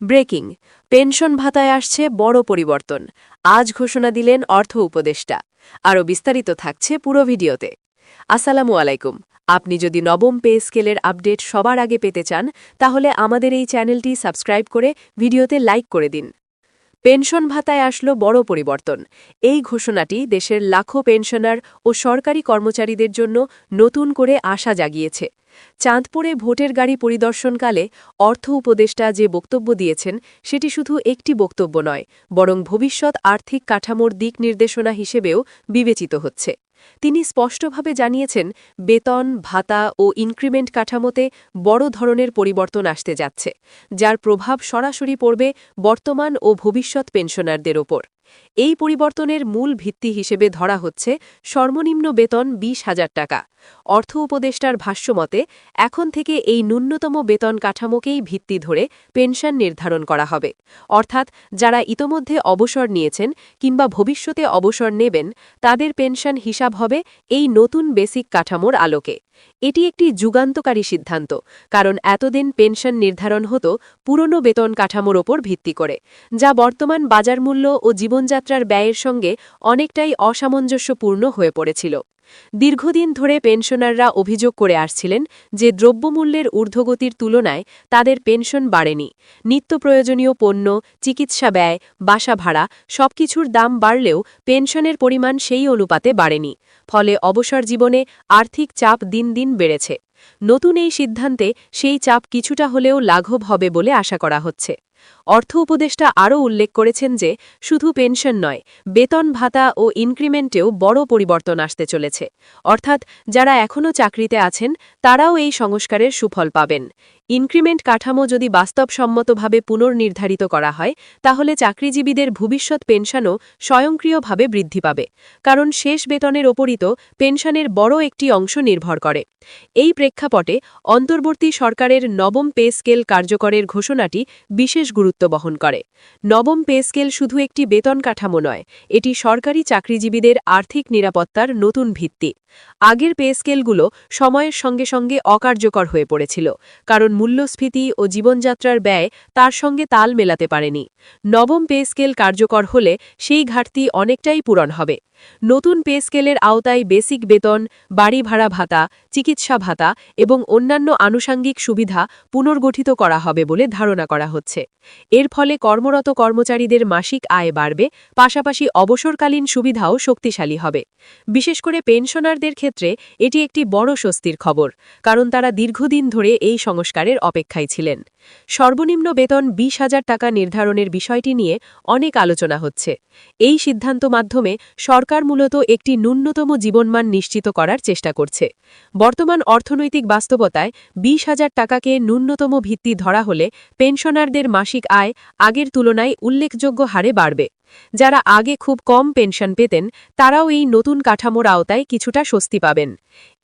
Breaking, pension ভাতায় আসছে বড় পরিবর্তন। আজ ঘোষণা দিলেন অর্থ উপদেষ্টা। আরও বিস্তারিত থাকছে পুরো ভিডিওতে। আসসালামু আলাইকুম। আপনি যদি নবম পে স্কেলের আপডেট সবার আগে পেতে চান, তাহলে আমাদের এই চ্যানেলটি সাবস্ক্রাইব করে ভিডিওতে লাইক করে দিন। পেনশন ভাতায় আসলো বড় পরিবর্তন। এই ঘোষণাটি দেশের লাখো পেনশনার ও সরকারি কর্মচারীদের জন্য নতুন করে আশা জাগিয়েছে। চাঁদপুরে ভোটের গাড়ি পরিদর্শনকালে অর্থ উপদেষ্টা যে বক্তব্য দিয়েছেন, সেটি শুধু একটি বক্তব্য নয়, বরং ভবিষ্যৎ আর্থিক কাঠামোর দিক নির্দেশনা হিসেবেও বিবেচিত হচ্ছে। তিনি স্পষ্টভাবে জানিয়েছেন, বেতন, ভাতা ও ইনক্রিমেন্ট কাঠামোতে বড় ধরনের পরিবর্তন আসতে যাচ্ছে, যার প্রভাব সরাসরি পড়বে বর্তমান ও ভবিষ্যৎ পেনশনারদের ওপর। এই পরিবর্তনের মূল ভিত্তি হিসেবে ধরা হচ্ছে সর্বনিম্ন বেতন বিশ হাজার টাকা অর্থ উপদেষ্টার ভাষ্যমতে এখন থেকে এই ন্যূনতম বেতন কাঠামোকেই ভিত্তি ধরে পেনশন নির্ধারণ করা হবে। অর্থাৎ, যারা ইতোমধ্যে অবসর নিয়েছেন কিংবা ভবিষ্যতে অবসর নেবেন, তাদের পেনশন হিসাব হবে এই নতুন বেসিক কাঠামোর আলোকে। এটি একটি যুগান্তকারী সিদ্ধান্ত, কারণ এতদিন পেনশন নির্ধারণ হতো পুরনো বেতন কাঠামোর ওপর ভিত্তি করে, যা বর্তমান বাজার মূল্য ও জীবনযাত্রার ব্যয়ের সঙ্গে অনেকটাই অসামঞ্জস্যপূর্ণ হয়ে পড়েছিল। দীর্ঘদিন ধরে পেনশনাররা অভিযোগ করে আসছিলেন যে দ্রব্যমূল্যের ঊর্ধ্বগতির তুলনায় তাদের পেনশন বাড়েনি। নিত্য প্রয়োজনীয় পণ্য, চিকিৎসা ব্যয়, বাসা ভাড়া সবকিছুর দাম বাড়লেও পেনশনের পরিমাণ সেই অনুপাতে বাড়েনি। ফলে অবসর জীবনে আর্থিক চাপ দিন দিন বেড়েছে। নতুন এই সিদ্ধান্তে সেই চাপ কিছুটা হলেও লাঘব হবে বলে আশা করা হচ্ছে। অর্থ উপদেষ্টা আরও উল্লেখ করেছেন যে, শুধু পেনশন নয়, বেতন ভাতা ও ইনক্রিমেন্টেও বড় পরিবর্তন আসতে চলেছে। অর্থাৎ, যারা এখনও চাকরিতে আছেন, তারাও এই সংস্কারের সুফল পাবেন। ইনক্রিমেন্ট কাঠামো যদি বাস্তবসম্মতভাবে পুনর্নির্ধারিত করা হয়, তাহলে চাকরিজীবীদের ভবিষ্যৎ পেনশনও স্বয়ংক্রিয়ভাবে বৃদ্ধি পাবে, কারণ শেষ বেতনের ওপরই তো পেনশনের বড় একটি অংশ নির্ভর করে। এই প্রেক্ষাপটে অন্তর্বর্তী সরকারের নবম পে স্কেল কার্যকরের ঘোষণাটি বিশেষ গুরুত্ব বহন করে। নবম পে স্কেল শুধু একটি বেতন কাঠামো নয়, এটি সরকারি চাকরিজীবীদের আর্থিক নিরাপত্তার নতুন ভিত্তি। আগের পে স্কেলগুলো সময়ের সঙ্গে সঙ্গে অকার্যকর হয়ে পড়েছিল, কারণ মূল্যস্ফীতি ও জীবনযাত্রার ব্যয় তার সঙ্গে তাল মেলাতে পারেনি। নবম পে স্কেল কার্যকর হলে সেই ঘাটতি অনেকটাই পূরণ হবে। নতুন পে স্কেলের আওতায় বেসিক বেতন, বাড়ি ভাড়া ভাতা, চিকিৎসা ভাতা এবং অন্যান্য আনুষাঙ্গিক সুবিধা পুনর্গঠিত করা হবে বলে ধারণা করা হচ্ছে। এর ফলে কর্মরত কর্মচারীদের মাসিক আয় বাড়বে, পাশাপাশি অবসরকালীন সুবিধাও শক্তিশালী হবে। বিশেষ করে পেনশনারদের ক্ষেত্রে এটি একটি বড় স্বস্তির খবর, কারণ তারা দীর্ঘদিন ধরে এই সংস্কারের অপেক্ষায় ছিলেন। সর্বনিম্ন বেতন বিশ হাজার টাকা নির্ধারণের বিষয়টি নিয়ে অনেক আলোচনা হচ্ছে। এই সিদ্ধান্ত মাধ্যমে সরকার মূলত একটি ন্যূনতম জীবনমান নিশ্চিত করার চেষ্টা করছে। বর্তমান অর্থনৈতিক বাস্তবতায় বিশ হাজার টাকাকে ন্যূনতম ভিত্তি ধরা হলে পেনশনারদের মাসিক আয় আগের তুলনায় উল্লেখযোগ্য হারে বাড়বে। যারা আগে খুব কম পেনশন পেতেন, তারাও এই নতুন কাঠামোর আওতায় কিছুটা স্বস্তি পাবেন।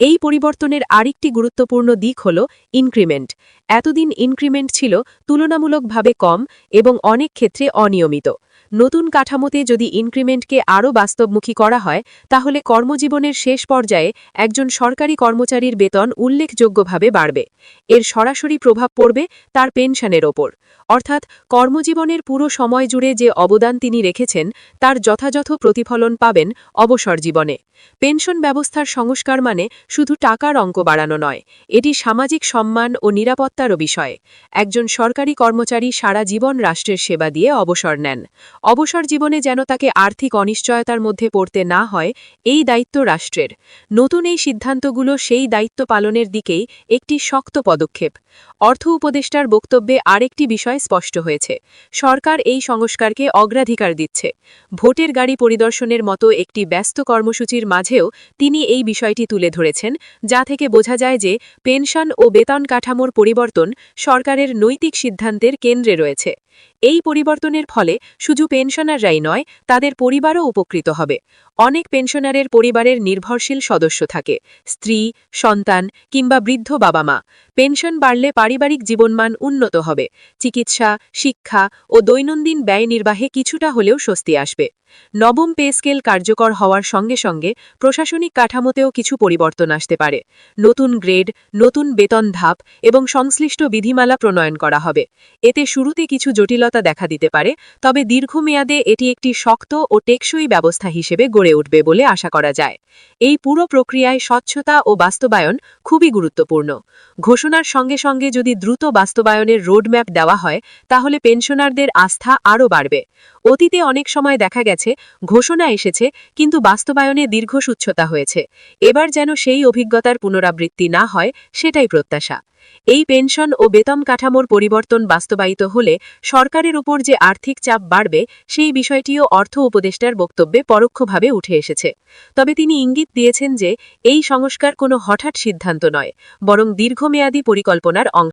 এই পরিবর্তনের আরেকটি গুরুত্বপূর্ণ দিক হল ইনক্রিমেন্ট। এতদিন ইনক্রিমেন্ট ছিল তুলনামূলকভাবে কম এবং অনেক ক্ষেত্রে অনিয়মিত। নতুন কাঠামোতে যদি ইনক্রিমেন্টকে আরও বাস্তবমুখী করা হয়, তাহলে কর্মজীবনের শেষ পর্যায়ে একজন সরকারি কর্মচারীর বেতন উল্লেখযোগ্যভাবে বাড়বে। এর সরাসরি প্রভাব পড়বে তার পেনশনের ওপর। অর্থাৎ কর্মজীবনের পুরো সময় জুড়ে যে অবদান তিনি রেখেছেন, তার যথাযথ প্রতিফলন পাবেন অবসর জীবনে। পেনশন ব্যবস্থার সংস্কার মানে শুধু টাকার অঙ্ক বাড়ানো নয়, এটি সামাজিক সম্মান ও নিরাপত্তারও বিষয়। একজন সরকারি কর্মচারী সারা জীবন রাষ্ট্রের সেবা দিয়ে অবসর নেন। অবসর জীবনে যেন তাকে আর্থিক অনিশ্চয়তার মধ্যে পড়তে না হয়, এই দায়িত্ব রাষ্ট্রের। নতুন এই সিদ্ধান্তগুলো সেই দায়িত্ব পালনের দিকেই একটি শক্ত পদক্ষেপ। অর্থ উপদেষ্টার বক্তব্যে আরেকটি বিষয় স্পষ্ট হয়েছে। সরকার এই সংস্কারকে অগ্রাধিকার দিচ্ছে। ভোটের গাড়ি পরিদর্শনের মতো একটি ব্যস্ত কর্মসূচির মাঝেও তিনি এই বিষয়টি তুলে ধরেছেন, যা থেকে বোঝা যায় যে পেনশন ও বেতন কাঠামোর পরিবর্তন সরকারের নৈতিক সিদ্ধান্তের কেন্দ্রে রয়েছে। এই পরিবর্তনের ফলে শুধু পেনশনাররাই নয়, তাদের পরিবারও উপকৃত হবে। অনেক পেনশনারের পরিবারের নির্ভরশীল সদস্য থাকে, স্ত্রী, সন্তান কিংবা বৃদ্ধ বাবা মা পেনশন বাড়লে পারিবারিক জীবনমান উন্নত হবে। চিকিৎসা, শিক্ষা ও দৈনন্দিন ব্যয় নির্বাহে কিছুটা হলেও স্বস্তি আসবে। নবম পে স্কেল কার্যকর হওয়ার সঙ্গে সঙ্গে প্রশাসনিক কাঠামোতেও কিছু পরিবর্তন আসতে পারে। নতুন গ্রেড, নতুন বেতন ধাপ এবং সংশ্লিষ্ট বিধিমালা প্রণয়ন করা হবে। এতে শুরুতে কিছু জটিলতা দেখা দিতে পারে, তবে দীর্ঘমেয়াদে এটি একটি শক্ত ও টেকসই ব্যবস্থা হিসেবে গড়ে উঠবে বলে আশা করা যায়। এই পুরো প্রক্রিয়ায় স্বচ্ছতা ও বাস্তবায়ন খুবই গুরুত্বপূর্ণ। ঘোষণার সঙ্গে সঙ্গে যদি দ্রুত বাস্তবায়নের রোডম্যাপ দেওয়া হয়, তাহলে পেনশনারদের আস্থা আরও বাড়বে। অতীতে অনেক সময় দেখা গেছে ঘোষণা এসেছে, কিন্তু বাস্তবায়নে দীর্ঘসূচ্ছতা হয়েছে। এবার যেন সেই অভিজ্ঞতার পুনরাবৃত্তি না হয়, সেটাই প্রত্যাশা। এই পেনশন ও বেতন কাঠামোর পরিবর্তন বাস্তবায়িত হলে সরকারের উপর যে আর্থিক চাপ বাড়বে, সেই বিষয়টিও অর্থ উপদেষ্টার বক্তব্যে পরোক্ষভাবে উঠে এসেছে। তবে তিনি ইঙ্গিত দিয়েছেন যে, এই সংস্কার কোনো হঠাৎ সিদ্ধান্ত নয়, বরং দীর্ঘমেয়াদী পরিকল্পনার অংশ।